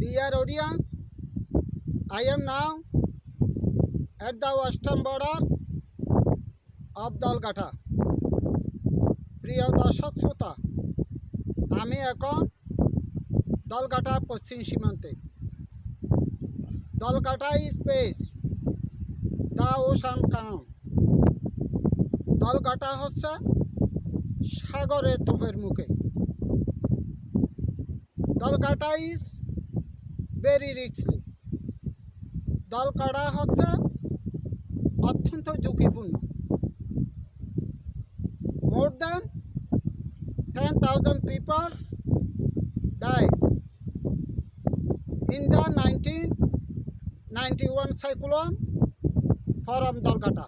Dear audience, I am now at the western border of দলকাঠা প্রিয় দর্শক শ্রোতা আমি এখন দলকাঠার পশ্চিম সীমান্তে। Dalkatha is space the ocean কানন দলকাঠা হচ্ছে সাগরের তোফের মুখে। দলকাটা ইজ ভেরি রিক্সলি দলকাটা হচ্ছে অত্যন্ত ঝুঁকিপূর্ণ। More than ten thousand peoples the nineteen ninety one cyclone form Dalkata.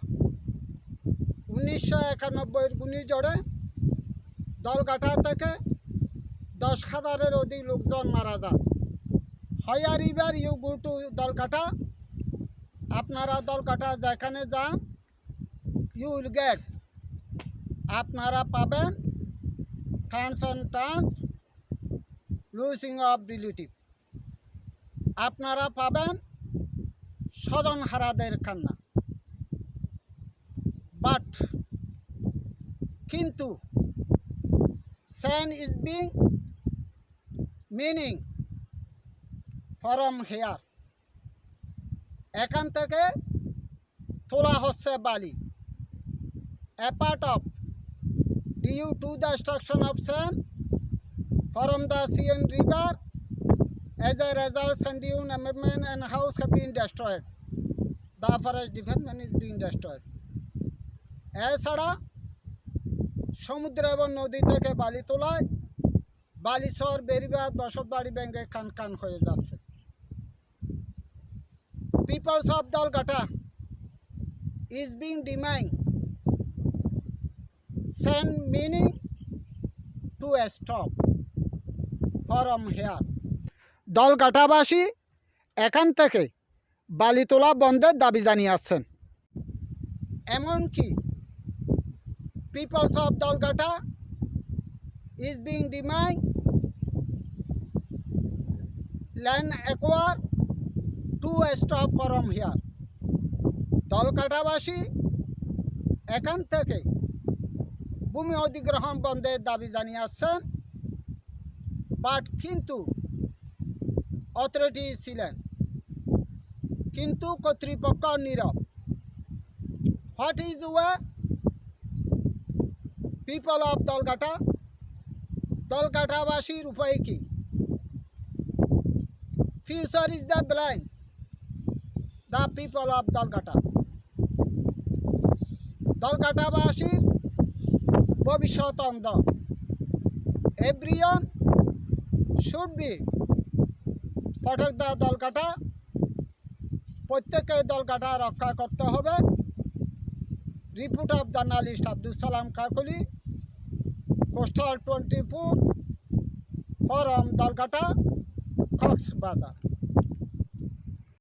উনিশশো একানব্বইয়ের ঘূর্ণিঝড়ে দলকাটা থেকে দশ হাজারের অধিক লোকজন মারা যান। হয়ার ইবার ইউ গো টু দলকাটা। আপনারা দলকাটা যেখানে যান ইউ উইল গেট আপনারা পাবেন turns and turns losing of relative আপনারা পাবেন স্বজন হারাদের কান্না। বাট কিন্তু, sand is being meaning form here. এখান থেকে তোলা হচ্ছে বালি। Apart of due to the destruction of sand form the sea and river as a result sand Yoon অ্যামেন্ট and house have been destroyed the forest department is been destroyed এছাড়া সমুদ্র এবং নদী থেকে বালি তোলায় বালিশহর বেরিবার দশক বাড়ি ব্যাঙ্গে খান খান হয়ে যাচ্ছে। Peoples of Dalghata is being denying sand mining to stop form here দলঘাটাবাসী এখান থেকে বালি তোলা বন্ধের দাবি জানিয়ে জানিয়েছেন। এমনকি peoples of Dalgata is being denied land acquire to stop from here দলকাঠাবাসী এখান থেকে ভূমি অধিগ্রহণ বন্ধের দাবি জানিয়েছেন বাট কিন্তু অথরিটি ছিলেন। কিন্তু কর্তৃপক্ষ নীরব। What is way people of Dalkata দলকাঠাবাসীর উপায় কি? Future is the blind the people of Dalkata. দলকাঠাবাসীর ভবিষ্যৎ অন্ধ। Everyone should be protect the Dalkata. প্রত্যেককে দলকাটা রক্ষা করতে হবে। Report of journalist Abdul Salam Kakuli coastal twenty four from Dalkata Cox's Bazar